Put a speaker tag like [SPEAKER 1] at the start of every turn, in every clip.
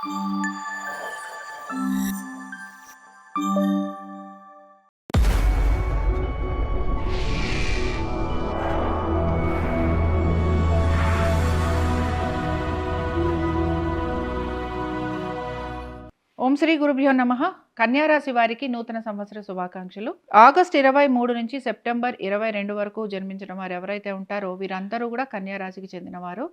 [SPEAKER 1] ఓం శ్రీ గురుభ్యో నమ. కన్యారాశి వారికి నూతన సంవత్సర శుభాకాంక్షలు. ఆగస్ట్ ఇరవై మూడు నుంచి సెప్టెంబర్ ఇరవై రెండు వరకు జన్మించిన వారు ఎవరైతే ఉంటారో వీరందరూ కూడా కన్యారాశికి చెందినవారు.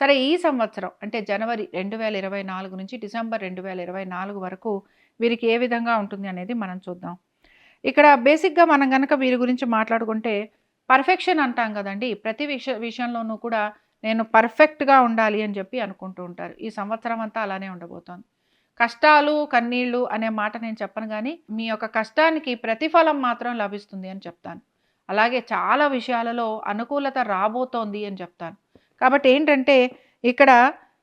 [SPEAKER 1] సరే ఈ సంవత్సరం అంటే జనవరి రెండు వేల ఇరవై నాలుగు నుంచి డిసెంబర్ రెండు వేల ఇరవై నాలుగు వరకు వీరికి ఏ విధంగా ఉంటుంది అనేది మనం చూద్దాం. ఇక్కడ బేసిక్గా మనం కనుక వీరి గురించి మాట్లాడుకుంటే పర్ఫెక్షన్ అంటాం కదండి. ప్రతి విష విషయంలోనూ కూడా నేను పర్ఫెక్ట్గా ఉండాలి అని చెప్పి అనుకుంటూ ఉంటారు. ఈ సంవత్సరం అంతా అలానే ఉండబోతోంది. కష్టాలు కన్నీళ్ళు అనే మాట నేను చెప్పను కానీ మీ యొక్క కష్టానికి ప్రతిఫలం మాత్రం లభిస్తుంది అని చెప్తాను. అలాగే చాలా విషయాలలో అనుకూలత రాబోతోంది అని చెప్తాను. కాబట్టి ఏంటంటే ఇక్కడ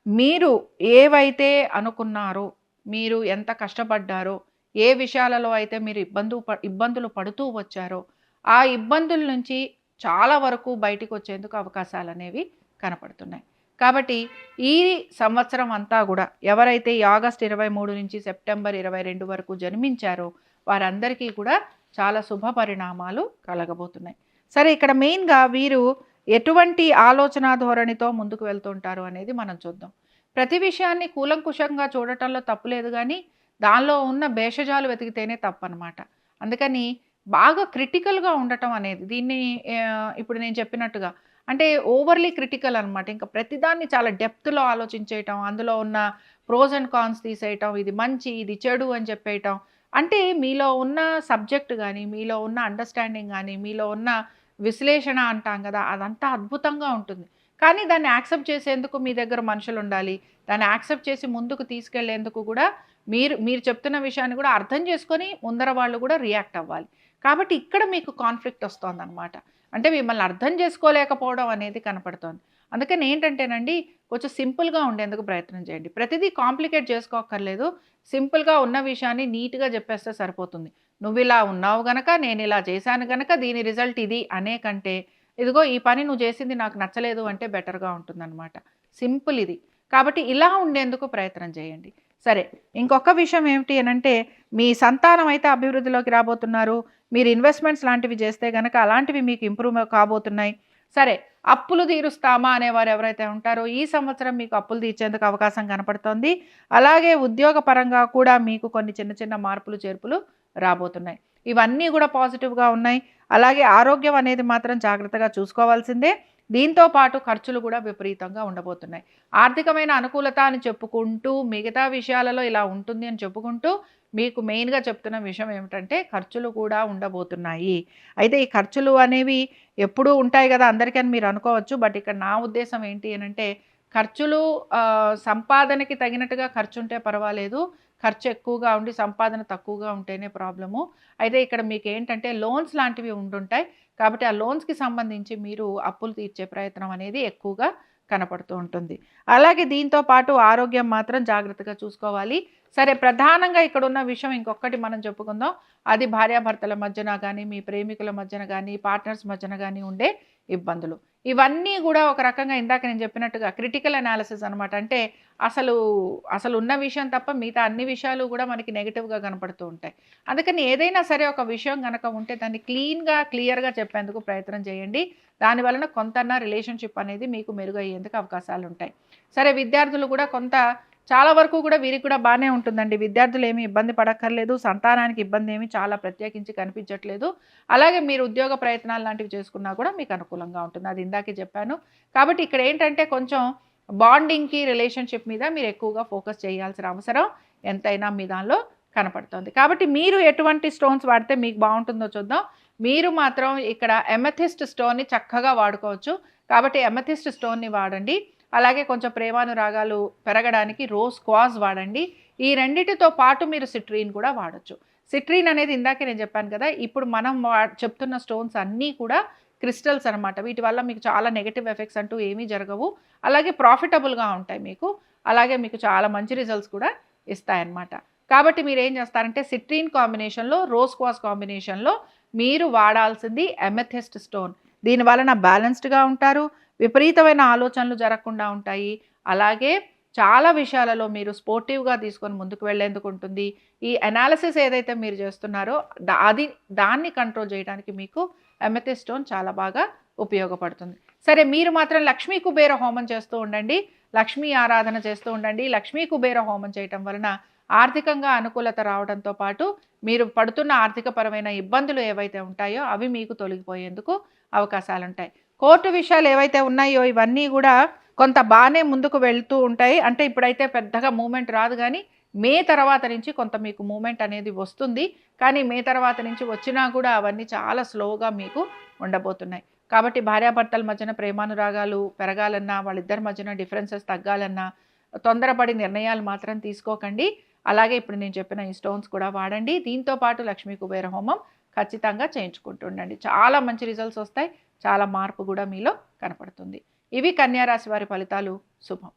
[SPEAKER 1] మీరు ఏవైతే అనుకున్నారో మీరు ఎంత కష్టపడ్డారో ఏ విషయాలలో అయితే మీరు ఇబ్బందు ఇబ్బందులు పడుతూ వచ్చారో ఆ ఇబ్బందుల నుంచి చాలా వరకు బయటకు వచ్చేందుకు అవకాశాలు అనేవి కనపడుతున్నాయి. కాబట్టి ఈ సంవత్సరం అంతా కూడా ఎవరైతే ఈ ఆగస్ట్ ఇరవై మూడు నుంచి సెప్టెంబర్ ఇరవై రెండు వరకు జన్మించారో వారందరికీ కూడా చాలా శుభ పరిణామాలు కలగబోతున్నాయి. సరే ఇక్కడ మెయిన్గా వీరు ఎటువంటి ఆలోచన ధోరణితో ముందుకు వెళ్తుంటారు అనేది మనం చూద్దాం. ప్రతి విషయాన్ని కూలంకుషంగా చూడటంలో తప్పు లేదు కానీ దానిలో ఉన్న భేషజాలు వెతికితేనే తప్పనమాట. అందుకని బాగా క్రిటికల్గా ఉండటం అనేది దీన్ని ఇప్పుడు నేను చెప్పినట్టుగా అంటే ఓవర్లీ క్రిటికల్ అనమాట ఇంకా ప్రతిదాన్ని చాలా డెప్త్లో ఆలోచించేయటం అందులో ఉన్న ప్రోస్ అండ్ కాన్స్ తీసేయటం ఇది మంచి ఇది చెడు అని చెప్పేయటం. అంటే మీలో ఉన్న సబ్జెక్ట్ కానీ మీలో ఉన్న అండర్స్టాండింగ్ కానీ మీలో ఉన్న విశ్లేషణ అంటాం కదా అదంతా అద్భుతంగా ఉంటుంది. కానీ దాన్ని యాక్సెప్ట్ చేసేందుకు మీ దగ్గర మనుషులు ఉండాలి దాన్ని యాక్సెప్ట్ చేసి ముందుకు తీసుకెళ్ళేందుకు కూడా మీరు మీరు చెప్తున్న విషయాన్ని కూడా అర్థం చేసుకొని ముందర వాళ్ళు కూడా రియాక్ట్ అవ్వాలి. కాబట్టి ఇక్కడ మీకు కాన్ఫ్లిక్ట్ వస్తుంది అనమాట అంటే మిమ్మల్ని అర్థం చేసుకోలేకపోవడం అనేది కనపడుతోంది. అందుకని ఏంటంటేనండి కొంచెం సింపుల్గా ఉండేందుకు ప్రయత్నం చేయండి. ప్రతిదీ కాంప్లికేట్ చేసుకోక్కర్లేదు. సింపుల్గా ఉన్న విషయాన్ని నీట్గా చెప్పేస్తే సరిపోతుంది. నువ్వు ఇలా ఉన్నావు గనక నేను ఇలా చేశాను గనక దీని రిజల్ట్ ఇది అనే కంటే ఇదిగో ఈ పని నువ్వు చేసింది నాకు నచ్చలేదు అంటే బెటర్గా ఉంటుందన్నమాట. సింపుల్ ఇది. కాబట్టి ఇలా ఉండేందుకు ప్రయత్నం చేయండి. సరే ఇంకొక విషయం ఏమిటి అని అంటే మీ సంతానం అయితే అభివృద్ధిలోకి రాబోతున్నారు మీరు ఇన్వెస్ట్మెంట్స్ లాంటివి చేస్తే కనుక అలాంటివి మీకు ఇంప్రూవ్ కాబోతున్నాయి. సరే అప్పులు తీరుస్తామా అనేవారు ఎవరైతే ఉంటారో ఈ సంవత్సరం మీకు అప్పులు తీర్చేందుకు అవకాశం కనపడుతోంది. అలాగే ఉద్యోగపరంగా కూడా మీకు కొన్ని చిన్న చిన్న మార్పులు చేర్పులు రాబోతున్నాయి. ఇవన్నీ కూడా పాజిటివ్గా ఉన్నాయి. అలాగే ఆరోగ్యం అనేది మాత్రం జాగ్రత్తగా చూసుకోవాల్సిందే. దీంతో పాటు ఖర్చులు కూడా విపరీతంగా ఉండబోతున్నాయి. ఆర్థికమైన అనుకూలత అని చెప్పుకుంటూ మిగతా విషయాలలో ఇలా ఉంటుంది అని చెప్పుకుంటూ మీకు మెయిన్గా చెప్తున్న విషయం ఏమిటంటే ఖర్చులు కూడా ఉండబోతున్నాయి. అయితే ఈ ఖర్చులు అనేవి ఎప్పుడూ ఉంటాయి కదా అందరికీ మీరు అనుకోవచ్చు. బట్ ఇక్కడ నా ఉద్దేశం ఏంటి అని అంటే ఖర్చులు సంపాదనకి తగినట్టుగా ఖర్చు ఉంటే పర్వాలేదు. ఖర్చు ఎక్కువగా ఉండి సంపాదన తక్కువగా ఉంటేనే ప్రాబ్లము. అయితే ఇక్కడ మీకు ఏంటంటే లోన్స్ లాంటివి ఉండుంటాయి. కాబట్టి ఆ లోన్స్కి సంబంధించి మీరు అప్పులు తీర్చే ప్రయత్నం అనేది ఎక్కువగా కనపడుతూ ఉంటుంది. అలాగే దీంతో పాటు ఆరోగ్యం మాత్రం జాగ్రత్తగా చూసుకోవాలి. సరే ప్రధానంగా ఇక్కడ ఉన్న విషయం ఇంకొకటి మనం చెప్పుకుందాం. అది భార్యాభర్తల మధ్యన కానీ మీ ప్రేమికుల మధ్యన కానీ పార్ట్నర్స్ మధ్యన కానీ ఉండే ఇబ్బందులు. ఇవన్నీ కూడా ఒక రకంగా ఇందాక నేను చెప్పినట్టుగా క్రిటికల్ అనాలిసిస్ అనమాట అంటే అసలు అసలు ఉన్న విషయం తప్ప మిగతా అన్ని విషయాలు కూడా మనకి నెగిటివ్గా కనపడుతూ ఉంటాయి. అందుకని ఏదైనా సరే ఒక విషయం కనుక ఉంటే దాన్ని క్లీన్గా క్లియర్గా చెప్పేందుకు ప్రయత్నం చేయండి. దాని వలన కొంత రిలేషన్షిప్ అనేది మీకు మెరుగయ్యేందుకు అవకాశాలు ఉంటాయి సరే విద్యార్థులు కూడా కొంత చాలా వరకు కూడా వీరికి కూడా బాగానే ఉంటుందండి. విద్యార్థులు ఏమీ ఇబ్బంది పడక్కర్లేదు. సంతానానికి ఇబ్బంది ఏమి చాలా ప్రత్యేకించి కనిపించట్లేదు. అలాగే మీరు ఉద్యోగ ప్రయత్నాలు లాంటివి చేసుకున్నా కూడా మీకు అనుకూలంగా ఉంటుంది. అది ఇందాకే చెప్పాను. కాబట్టి ఇక్కడ ఏంటంటే కొంచెం బాండింగ్కి రిలేషన్షిప్ మీద మీరు ఎక్కువగా ఫోకస్ చేయాల్సిన అవసరం ఎంతైనా మీ దానిలో కనపడుతుంది. కాబట్టి మీరు ఎటువంటి స్టోన్స్ వాడితే మీకు బాగుంటుందో చూద్దాం. మీరు మాత్రం ఇక్కడ ఎమథిస్ట్ స్టోన్ని చక్కగా వాడుకోవచ్చు. కాబట్టి ఎమథిస్ట్ స్టోన్ని వాడండి. అలాగే కొంచెం ప్రేమానురాగాలు పెరగడానికి రోజ్ క్వాజ్ వాడండి. ఈ రెండిటితో పాటు మీరు సిట్రీన్ కూడా వాడచ్చు. సిట్రీన్ అనేది ఇందాకే నేను చెప్పాను కదా ఇప్పుడు మనం వా- చెప్తున్న స్టోన్స్ అన్నీ కూడా క్రిస్టల్స్ అనమాట వీటి వల్ల మీకు చాలా నెగటివ్ ఎఫెక్ట్స్ అంటూ ఏమీ జరగవు. అలాగే ప్రాఫిటబుల్గా ఉంటాయి మీకు. అలాగే మీకు చాలా మంచి రిజల్ట్స్ కూడా ఇస్తాయన్నమాట. కాబట్టి మీరు ఏం చేస్తారంటే సిట్రీన్ కాంబినేషన్లో రోజ్ క్వాస్ కాంబినేషన్లో మీరు వాడాల్సింది ఎమెథెస్ట్ స్టోన్. దీని వలన బ్యాలెన్స్డ్గా ఉంటారు. విపరీతమైన ఆలోచనలు జరగకుండా ఉంటాయి. అలాగే చాలా విషయాలలో మీరు స్పోర్టివ్గా తీసుకొని ముందుకు వెళ్ళేందుకు ఉంటుంది. ఈ అనాలిసిస్ ఏదైతే మీరు చేస్తున్నారో అది దాన్ని కంట్రోల్ చేయడానికి మీకు ఎమెతి స్టోన్ చాలా బాగా ఉపయోగపడుతుంది. సరే మీరు మాత్రం లక్ష్మీ కుబేర హోమం చేస్తూ ఉండండి. లక్ష్మీ ఆరాధన చేస్తూ ఉండండి. లక్ష్మీ కుబేర హోమం చేయటం వలన ఆర్థికంగా అనుకూలత రావడంతో పాటు మీరు పడుతున్న ఆర్థికపరమైన ఇబ్బందులు ఏవైతే ఉంటాయో అవి మీకు తొలగిపోయేందుకు అవకాశాలు ఉంటాయి కోర్టు విషయాలు ఏవైతే ఉన్నాయో ఇవన్నీ కూడా కొంత బాగానే ముందుకు వెళ్తూ ఉంటాయి. అంటే ఇప్పుడైతే పెద్దగా మూమెంట్ రాదు కానీ మే తర్వాత నుంచి కొంత మీకు మూమెంట్ అనేది వస్తుంది. కానీ మే తర్వాత నుంచి వచ్చినా కూడా అవన్నీ చాలా స్లోగా మీకు ఉండబోతున్నాయి. కాబట్టి భార్యాభర్తల మధ్యన ప్రేమానురాగాలు పెరగాలన్నా వాళ్ళిద్దరి మధ్యన డిఫరెన్సెస్ తగ్గాలన్నా తొందరపడి నిర్ణయాలు మాత్రం తీసుకోకండి. అలాగే ఇప్పుడు నేను చెప్పిన ఈ స్టోన్స్ కూడా వాడండి. దీంతో పాటు లక్ష్మీ కుబేర హోమం ఖచ్చితంగా చేయించుకుంటుండండి చాలా మంచి రిజల్ట్స్ వస్తాయి. చాలా మార్పు కూడా మీలో కనపడుతుంది. ఇవి కన్యారాశి వారి ఫలితాలు. శుభం.